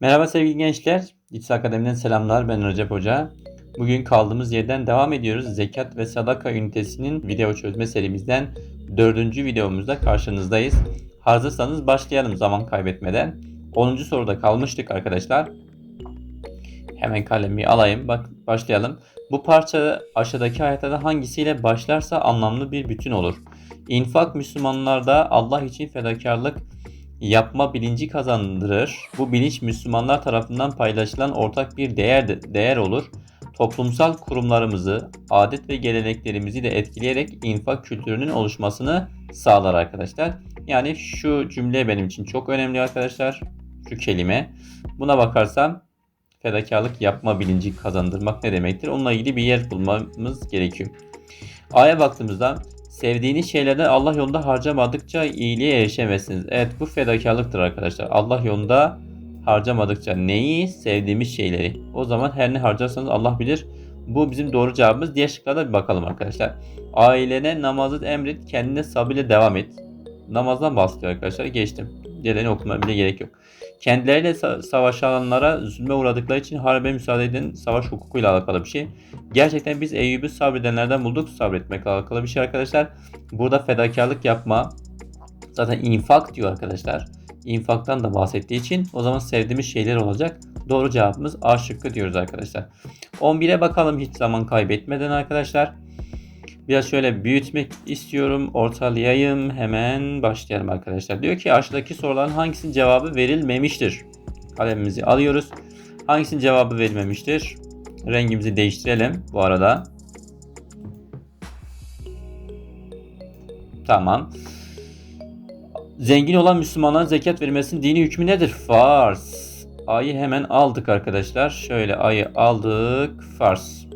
Merhaba sevgili gençler. İTS Akademi'den selamlar. Ben Recep Hoca. Bugün kaldığımız yerden devam ediyoruz. Zekat ve sadaka ünitesinin video çözme serimizden dördüncü videomuzda karşınızdayız. Hazırsanız başlayalım zaman kaybetmeden. 10. soruda kalmıştık arkadaşlar. Hemen kalemi alayım. Bak başlayalım. Bu parça aşağıdaki ayetlerden hangisiyle başlarsa anlamlı bir bütün olur. İnfak Müslümanlarda Allah için fedakarlık yapma bilinci kazandırır. Bu bilinç Müslümanlar tarafından paylaşılan ortak bir değer değer olur. Toplumsal kurumlarımızı, adet ve geleneklerimizi de etkileyerek infak kültürünün oluşmasını sağlar arkadaşlar. Yani şu cümle benim için çok önemli arkadaşlar. Şu kelime. Buna bakarsam fedakarlık yapma bilinci kazandırmak ne demektir? Onunla ilgili bir yer bulmamız gerekiyor. A'ya baktığımızda sevdiğiniz şeylerden Allah yolunda harcamadıkça iyiliğe erişemezsiniz. Evet bu fedakarlıktır arkadaşlar. Allah yolunda harcamadıkça neyi? Sevdiğimiz şeyleri. O zaman her ne harcarsanız Allah bilir. Bu bizim doğru cevabımız. Diğer şıklara bir bakalım arkadaşlar. Ailene namazı emret, kendine sabırla devam et. Namazdan bahsediyor arkadaşlar. Geçtim. Diğerlerini okumaya bile gerek yok. Kendileriyle sa- savaşanlara zulme uğradıkları için harbe müsaade eden savaş hukukuyla alakalı bir şey. Gerçekten biz Eyyub'u sabredenlerden bulduk. Sabretmekle alakalı bir şey arkadaşlar. Burada fedakarlık yapma. Zaten infak diyor arkadaşlar. İnfaktan da bahsettiği için o zaman sevdiğimiz şeyler olacak. Doğru cevabımız A şıkkı diyoruz arkadaşlar. 11'e bakalım hiç zaman kaybetmeden arkadaşlar. Biraz şöyle büyütmek istiyorum. Ortalayayım. Hemen başlayalım arkadaşlar. Diyor ki aşağıdaki soruların hangisinin cevabı verilmemiştir? Kalemimizi alıyoruz. Hangisinin cevabı verilmemiştir? Rengimizi değiştirelim bu arada. Tamam. Zengin olan Müslümanların zekat vermesinin dini hükmü nedir? Farz. Ayı hemen aldık arkadaşlar. Şöyle ayı aldık. Farz.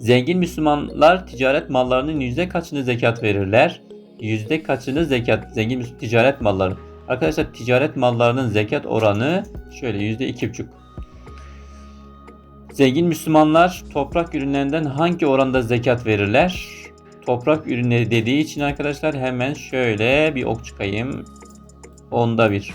Zengin Müslümanlar ticaret mallarının yüzde kaçını zekat verirler? Yüzde kaçını zekat? Zengin ticaret malları. Arkadaşlar ticaret mallarının zekat oranı şöyle yüzde iki buçuk. Zengin Müslümanlar toprak ürünlerinden hangi oranda zekat verirler? Toprak ürünleri dediği için arkadaşlar hemen şöyle bir ok çıkayım. Onda bir.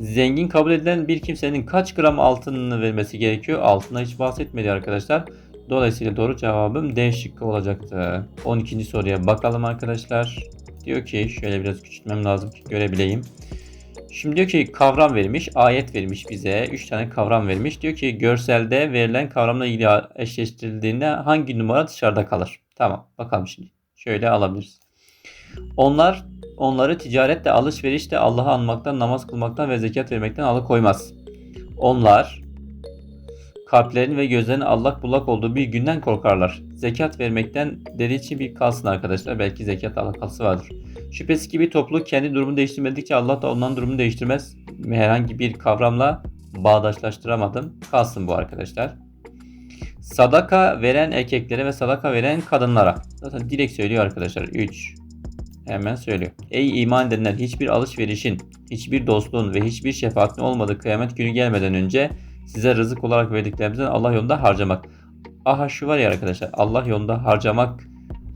Zengin kabul edilen bir kimsenin kaç gram altınını vermesi gerekiyor? Altına hiç bahsetmedi arkadaşlar. Dolayısıyla doğru cevabım D şıkkı olacaktı. 12. soruya bakalım arkadaşlar. Diyor ki şöyle biraz küçültmem lazım ki görebileyim. Şimdi diyor ki kavram vermiş, ayet vermiş bize. 3 tane kavram vermiş. Diyor ki görselde verilen kavramla ilgili eşleştirildiğinde hangi numara dışarıda kalır? Tamam bakalım şimdi. Şöyle alabiliriz. Onlar onları ticarette, alışverişte Allah'ı anmaktan, namaz kılmaktan ve zekat vermekten alıkoymaz. Onlar kalplerin ve gözlerin allak bullak olduğu bir günden korkarlar. Zekat vermekten dediği için bir kalsın arkadaşlar. Belki zekat alakası vardır. Şüphesiz ki bir topluluk kendi durumunu değiştirmedikçe Allah da onların durumunu değiştirmez. Herhangi bir kavramla bağdaşlaştıramadım. Kalsın bu arkadaşlar. Sadaka veren erkeklere ve sadaka veren kadınlara. Zaten direkt söylüyor arkadaşlar. 3. Hemen söylüyor. Ey iman edenler hiçbir alışverişin, hiçbir dostluğun ve hiçbir şefaatin olmadığı kıyamet günü gelmeden önce size rızık olarak verdiklerimizden Allah yolunda harcamak. Aha şu var ya arkadaşlar. Allah yolunda harcamak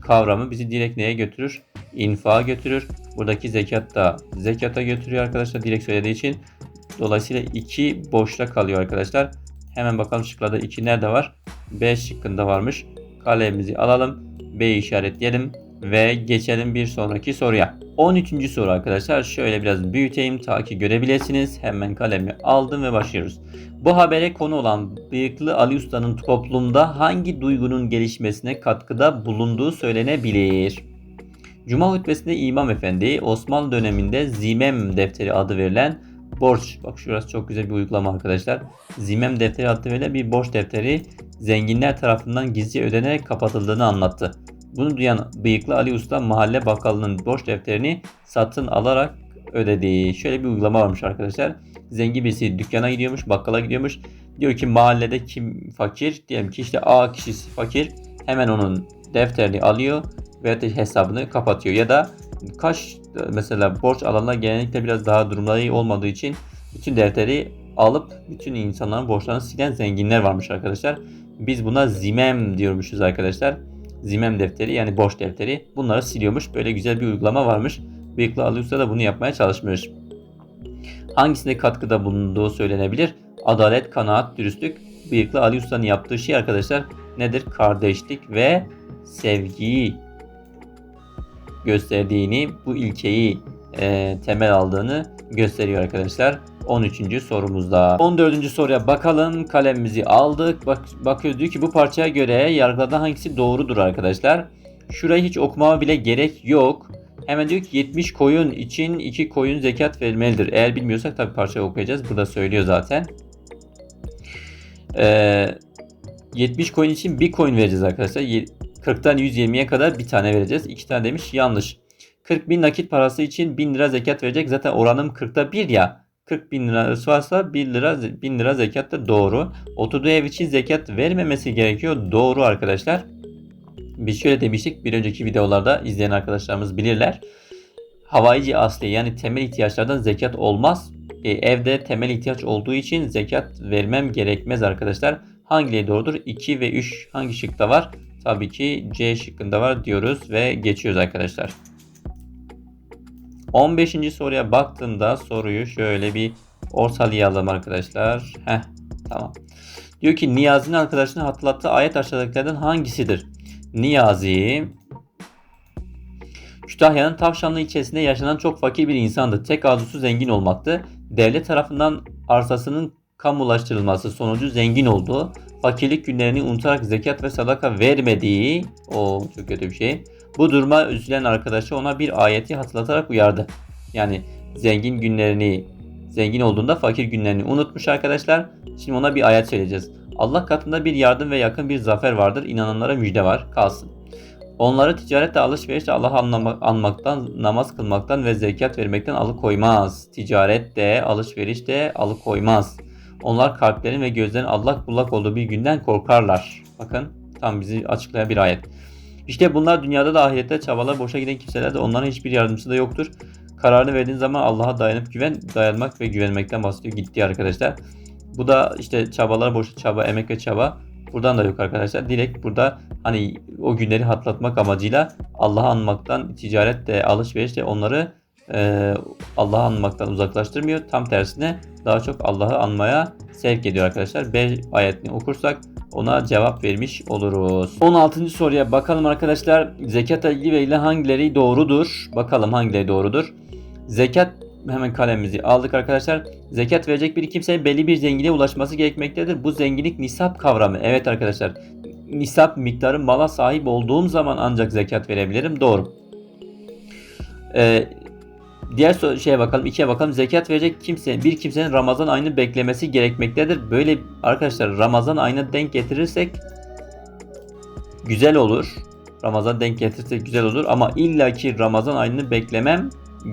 kavramı bizi direkt neye götürür? İnfağa götürür. Buradaki zekat da zekata götürüyor arkadaşlar direkt söylediği için. Dolayısıyla 2 boşta kalıyor arkadaşlar. Hemen bakalım şıklarda 2 nerede var? B şıkkında varmış. Kalemimizi alalım. B işaretleyelim ve geçelim bir sonraki soruya. 13. soru arkadaşlar. Şöyle biraz büyüteyim ta ki görebilirsiniz. Hemen kalemi aldım ve başlıyoruz. Bu habere konu olan bıyıklı Ali Usta'nın toplumda hangi duygunun gelişmesine katkıda bulunduğu söylenebilir? Cuma hutbesinde İmam Efendi Osmanlı döneminde Zimem defteri adı verilen borç. Bak şurası çok güzel bir uygulama arkadaşlar. Zimem defteri adı verilen bir borç defteri zenginler tarafından gizli ödenerek kapatıldığını anlattı. Bunu duyan bıyıklı Ali Usta mahalle bakkalının borç defterini satın alarak ödedi. Şöyle bir uygulama varmış arkadaşlar. Zengin birisi dükkana gidiyormuş, bakkala gidiyormuş. Diyor ki mahallede kim fakir? Diyelim ki işte A kişisi fakir. Hemen onun defterini alıyor ve de hesabını kapatıyor. Ya da kaç mesela borç alanlar genellikle biraz daha durumları iyi olmadığı için bütün defteri alıp bütün insanların borçlarını silen zenginler varmış arkadaşlar. Biz buna zimem diyormuşuz arkadaşlar. Zimem defteri yani borç defteri. Bunları siliyormuş. Böyle güzel bir uygulama varmış. Bıyıklı Ali da bunu yapmaya çalışmış. hangisine katkıda bulunduğu söylenebilir? Adalet, kanaat, dürüstlük. Bıyıklı Ali Usta'nın yaptığı şey arkadaşlar nedir? Kardeşlik ve sevgiyi gösterdiğini, bu ilkeyi e, temel aldığını gösteriyor arkadaşlar. 13. sorumuzda. 14. soruya bakalım. Kalemimizi aldık. Bak, bakıyoruz diyor ki bu parçaya göre yargılardan hangisi doğrudur arkadaşlar. Şurayı hiç okumama bile gerek yok. Hemen diyor ki 70 koyun için 2 koyun zekat verilmelidir. Eğer bilmiyorsak tabi parçayı okuyacağız. Burada söylüyor zaten. Ee, 70 koyun için 1 koyun vereceğiz arkadaşlar. 40'tan 120'ye kadar bir tane vereceğiz. 2 tane demiş yanlış. 40 bin nakit parası için 1000 lira zekat verecek. Zaten oranım 40'ta 1 ya. 40 bin lirası varsa 1 lira 1000 lira zekat da doğru. Oturduğu ev için zekat vermemesi gerekiyor. Doğru arkadaşlar. Biz şöyle demiştik bir önceki videolarda izleyen arkadaşlarımız bilirler. Havaici asli yani temel ihtiyaçlardan zekat olmaz. E, evde temel ihtiyaç olduğu için zekat vermem gerekmez arkadaşlar. Hangileri doğrudur? 2 ve 3 hangi şıkta var? Tabii ki C şıkkında var diyoruz ve geçiyoruz arkadaşlar. 15. soruya baktığımda soruyu şöyle bir ortalayalım arkadaşlar. Heh, tamam. Diyor ki Niyazi'nin arkadaşını hatırlattığı ayet aşağıdakilerden hangisidir? Niyazi Kütahya'nın Tavşanlı ilçesinde yaşanan çok fakir bir insandı. Tek arzusu zengin olmaktı. Devlet tarafından arsasının kamulaştırılması sonucu zengin oldu. Fakirlik günlerini unutarak zekat ve sadaka vermediği, o çok kötü bir şey. Bu duruma üzülen arkadaşı ona bir ayeti hatırlatarak uyardı. Yani zengin günlerini, zengin olduğunda fakir günlerini unutmuş arkadaşlar. Şimdi ona bir ayet söyleyeceğiz. Allah katında bir yardım ve yakın bir zafer vardır. İnananlara müjde var. Kalsın. Onları ticarette alışverişte Allah'ı anmaktan, namaz kılmaktan ve zekat vermekten alıkoymaz. Ticarette, alışverişte alıkoymaz. Onlar kalplerin ve gözlerin allak bullak olduğu bir günden korkarlar. Bakın tam bizi açıklayan bir ayet. İşte bunlar dünyada da ahirette çabalar boşa giden kimseler de onların hiçbir yardımcısı da yoktur. Kararını verdiğin zaman Allah'a dayanıp güven, dayanmak ve güvenmekten bahsediyor. Gitti arkadaşlar. Bu da işte çabalar boşa çaba, emek ve çaba. Buradan da yok arkadaşlar. Direkt burada hani o günleri hatırlatmak amacıyla Allah'ı anmaktan, ticaret de, alışveriş de onları e, Allah'ı anmaktan uzaklaştırmıyor. Tam tersine daha çok Allah'ı anmaya sevk ediyor arkadaşlar. B ayetini okursak ona cevap vermiş oluruz. 16. soruya bakalım arkadaşlar. Zekatla ilgili verilen hangileri doğrudur? Bakalım hangileri doğrudur? Zekat hemen kalemimizi aldık arkadaşlar. Zekat verecek bir kimsenin belli bir zenginliğe ulaşması gerekmektedir. Bu zenginlik nisap kavramı. Evet arkadaşlar. Nisap miktarı mala sahip olduğum zaman ancak zekat verebilirim. Doğru. Ee, diğer şeye bakalım. ikiye bakalım. Zekat verecek kimse, bir kimsenin Ramazan ayını beklemesi gerekmektedir. Böyle arkadaşlar Ramazan ayına denk getirirsek güzel olur. Ramazan denk getirirsek güzel olur ama illaki Ramazan ayını beklemem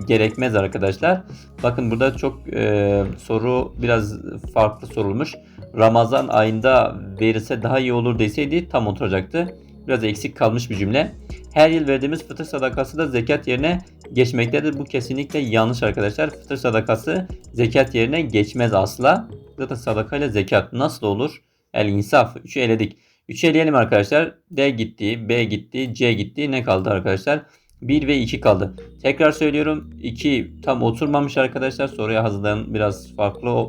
gerekmez arkadaşlar. Bakın burada çok e, soru biraz farklı sorulmuş. Ramazan ayında verirse daha iyi olur deseydi tam oturacaktı. Biraz eksik kalmış bir cümle. Her yıl verdiğimiz fıtır sadakası da zekat yerine geçmektedir. Bu kesinlikle yanlış arkadaşlar. Fıtır sadakası zekat yerine geçmez asla. Zaten sadaka ile zekat nasıl olur? El insaf. 3'ü eledik. 3'ü eleyelim arkadaşlar. D gitti, B gitti, C gitti. Ne kaldı arkadaşlar? 1 ve 2 kaldı. Tekrar söylüyorum 2 tam oturmamış arkadaşlar. Soruya hazırlayan biraz farklı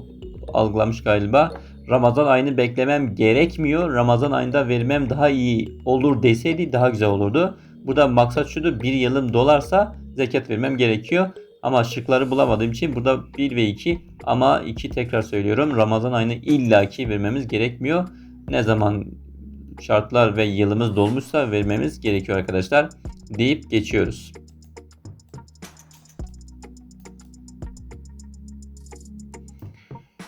algılamış galiba. Ramazan ayını beklemem gerekmiyor. Ramazan ayında vermem daha iyi olur deseydi daha güzel olurdu. Burada maksat şudur. Bir yılım dolarsa zekat vermem gerekiyor. Ama şıkları bulamadığım için burada 1 ve 2 ama 2 tekrar söylüyorum. Ramazan ayını illaki vermemiz gerekmiyor. Ne zaman şartlar ve yılımız dolmuşsa vermemiz gerekiyor arkadaşlar deyip geçiyoruz.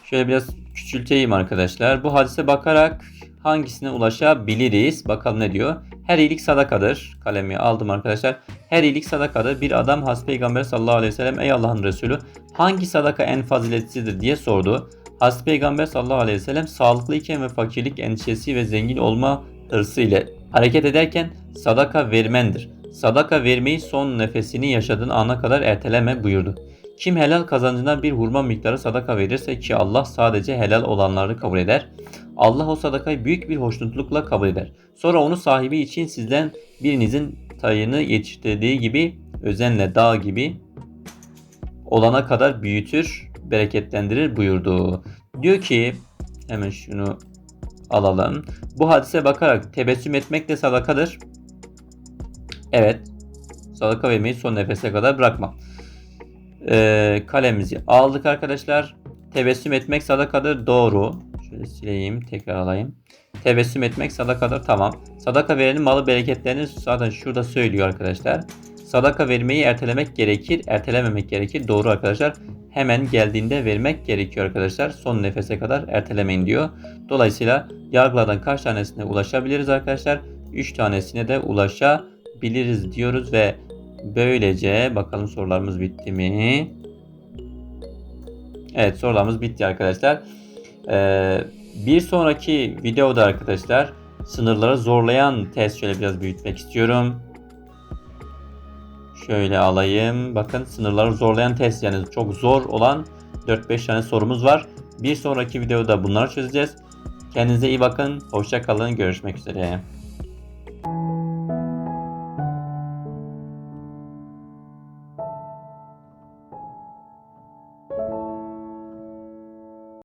Şöyle biraz küçülteyim arkadaşlar. Bu hadise bakarak hangisine ulaşabiliriz? Bakalım ne diyor. Her iyilik sadakadır. Kalemi aldım arkadaşlar. Her iyilik sadakadır. Bir adam Has Peygamber sallallahu aleyhi ve sellem ey Allah'ın Resulü hangi sadaka en faziletlisidir diye sordu. Has Peygamber sallallahu aleyhi ve sellem sağlıklıyken ve fakirlik endişesi ve zengin olma hırsı ile hareket ederken sadaka vermendir. Sadaka vermeyi son nefesini yaşadığın ana kadar erteleme buyurdu. Kim helal kazancından bir hurma miktarı sadaka verirse ki Allah sadece helal olanları kabul eder. Allah o sadakayı büyük bir hoşnutlukla kabul eder. Sonra onu sahibi için sizden birinizin tayını yetiştirdiği gibi özenle dağ gibi olana kadar büyütür. bereketlendirir buyurdu. Diyor ki hemen şunu alalım. Bu hadise bakarak tebessüm etmek de sadakadır. Evet. Sadaka vermeyi son nefese kadar bırakmam. Ee, kalemizi aldık arkadaşlar. Tebessüm etmek sadakadır. Doğru. Şöyle sileyim. Tekrar alayım. Tebessüm etmek sadakadır. Tamam. Sadaka verenin malı bereketlenir. Zaten şurada söylüyor arkadaşlar. Sadaka vermeyi ertelemek gerekir. Ertelememek gerekir. Doğru arkadaşlar. Hemen geldiğinde vermek gerekiyor arkadaşlar. Son nefese kadar ertelemeyin diyor. Dolayısıyla yargılardan kaç tanesine ulaşabiliriz arkadaşlar? 3 tanesine de ulaşabiliriz diyoruz ve böylece bakalım sorularımız bitti mi? Evet sorularımız bitti arkadaşlar. Ee, bir sonraki videoda arkadaşlar sınırları zorlayan test şöyle biraz büyütmek istiyorum. Şöyle alayım. Bakın sınırları zorlayan test yani çok zor olan 4-5 tane sorumuz var. Bir sonraki videoda bunları çözeceğiz. Kendinize iyi bakın. Hoşça kalın. Görüşmek üzere.